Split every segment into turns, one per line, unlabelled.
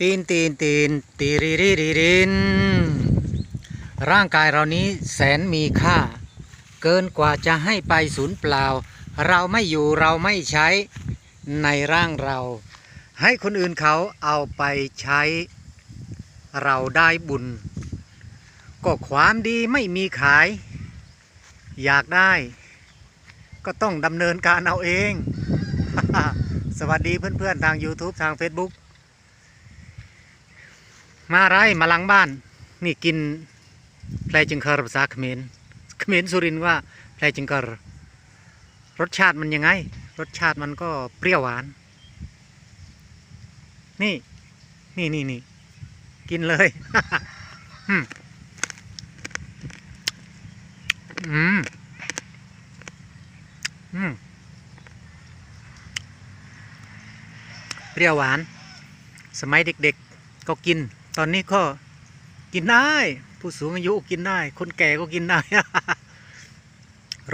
ตีนตีนตีนตีรีรีรีรินร่างกายเรานี้แสนมีค่า เกินกว่าจะให้ไปศูนย์เปล่า เราไม่อยู่เราไม่ใช้ในร่างเรา ให้คนอื่นเขาเอาไปใช้ เราได้บุญ ก็ความดีไม่มีขาย อยากได้ ก็ต้องดำเนินการเอาเอง สวัสดีเพื่อนๆทาง YouTube ทาง Facebook มาไรมาหลังบ้าน นี่กินแพลจึงเคอร์ภาษาเขมรเขมรสุรินว่าแพลจึงเคอร์รสชาติมันยังไง รสชาติมันก็เปรี้ยวหวาน นี่นี่นี่นี่กินเลยอืมอืมอืมเปรี้ยวหวาน สมัยเด็กๆ ก็กิน ตอนนี้ก็กินได้ ผู้สูงอายุกินได้ คนแก่ก็กินได้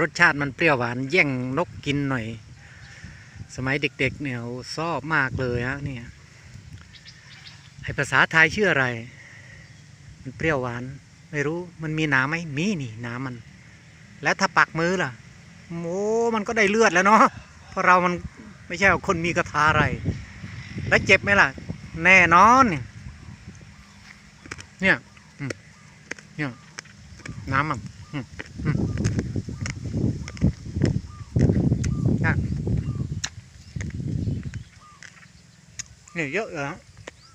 รสชาติมันเปรี้ยวหวานแย่งนกกินหน่อย สมัยเด็กๆเนี่ยชอบมากเลยฮะเนี่ยไอภาษาไทยชื่ออะไร มันเปรี้ยวหวาน ไม่รู้มันมีหน้ำไหมมีนี่หน้ำมัน แล้วถ้าปักมือล่ะโอ้มันก็ได้เลือดแล้วเนาะเพราะเรามันไม่ใช่คนมีกระทาอะไร แล้วเจ็บไหมล่ะ แน่นอนเนี่ย เนี่ยเนี่ยน้ำอะเนี่ยเยอะเลยฮะ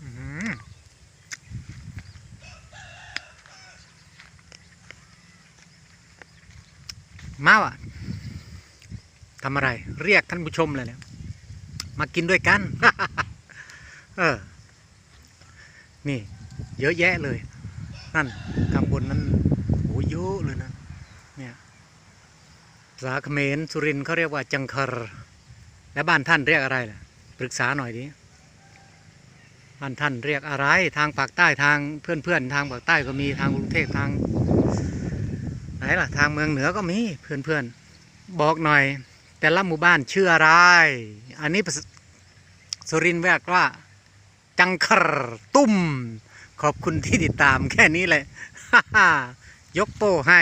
อื้อหือมาว่ะทำอะไร เรียกท่านผู้ชมเลยเนี่ยมากินด้วยกัน เออ นี่ เยอะแยะเลย นั่นข้างบนนั้นโอ้เยอะเลยนะเนี่ยภาษาเขมรสุรินเขาเรียกว่าจังคารและบ้านท่านเรียกอะไรล่ะปรึกษาหน่อยดิบ้านท่านเรียกอะไร ทางปากใต้ทางเพื่อนๆทางปากใต้ก็มีทางกรุงเทพทาง ไหนล่ะ ทางเมืองเหนือก็มีเพื่อนๆบอกหน่อย แต่ละหมู่บ้านชื่ออะไร อันนี้สุรินทร์เรียกว่า จังครตุ้ม ขอบคุณที่ติดตามแค่นี้เลยยกโป้ให้